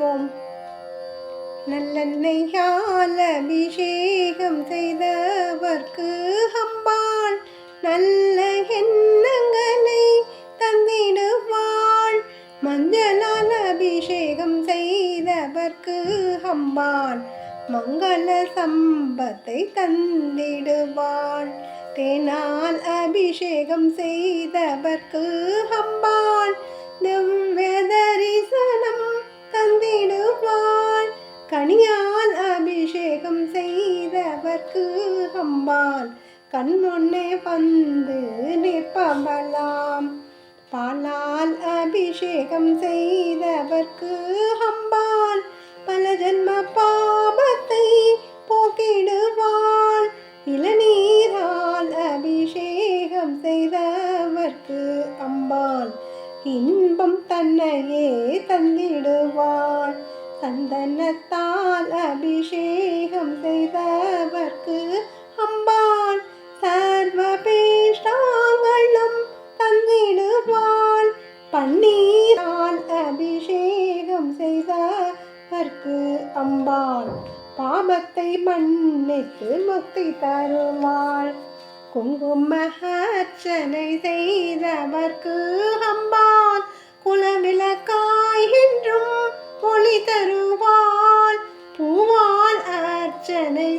செய்வோம். நல்லெண்ணெய்யால் அபிஷேகம் செய்தவர்க்கு அம்பாள் நல்ல எண்ணங்களை தந்திடுவாள். மஞ்சளால் அபிஷேகம் செய்தவர்க்கு அம்பாள் மங்கள சம்பத்தை தந்திடுவாள். தேனால் அபிஷேகம் செய்தவர்க்கு அம்பாள் செய்தவர்க்கு அம்மாள் கண்முன்னே வந்து நிற்பவளாம். பாலால் அபிஷேகம் செய்தவர்க்கு அம்பாள். பல ஜன்ம பாபத்தை போக்கிடுவாள். இளநீரால் அபிஷேகம் செய்தவர்க்கு அம்பாள். இன்பம் தன்னையே தந்திடுவாள். சந்தனத்தால் அபிஷேகம் செய்தவர் செய்தவர்க்கு அம்பாள் சர்வ பேஷ்டாங்களும் தந்திடுவாள். பன்னீரால் அபிஷேகம் செய்தற்கு அம்பாள் பாபத்தை மன்னித்து முக்தி தருவாள். குங்கும அர்ச்சனை செய்தவர்க்கு அம்பாள் குலவிளக்காய் என்றும் ஒளி தருவாள். பூவால் அர்ச்சனை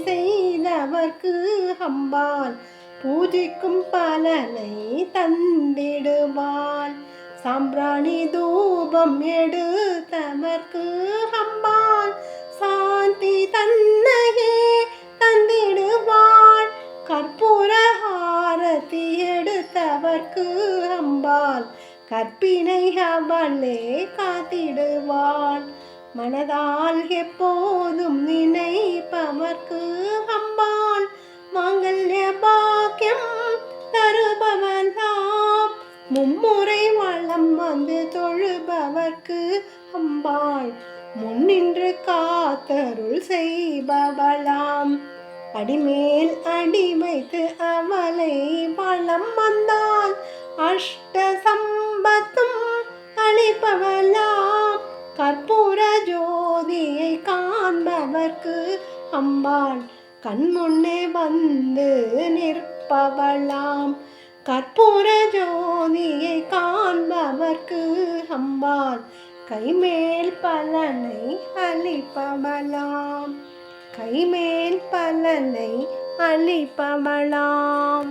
அவர்க்கு அம்பாள். பூஜைக்கும் பலனை தந்திடுவாள். சாம்பிராணி தூபம் எடுத்தவர்க்கு அம்பாள். சாந்தி தன்னையே தந்திடுவாள். கற்பூர ஆரத்தி எடுத்தவர்க்கு அம்பாள். கற்பினை அவளே காத்திடுவாள். மனதால் எப்போதும் நினைப்பவர்க்கு அம்பாள். வந்து தொழுபவர்க்கு அம்பாள். முன்னின்று காத்தருள் செய்பவளாம். அடிமேல் அடி வைத்து அவளை வளம் வந்தால் அஷ்ட சம்பத்தும் அளிப்பவளாம். கற்பூர ஜோதியை காண்பவர்க்கு அம்பாள். கண்முன்னே வந்து நிற்பவளாம். கற்பூர ஜோதியை காண்பவர்க்கு அம்பாள். கைமேல் பலனை அளிப்பவளாம். கைமேல் பலனை அளிப்பவளாம்.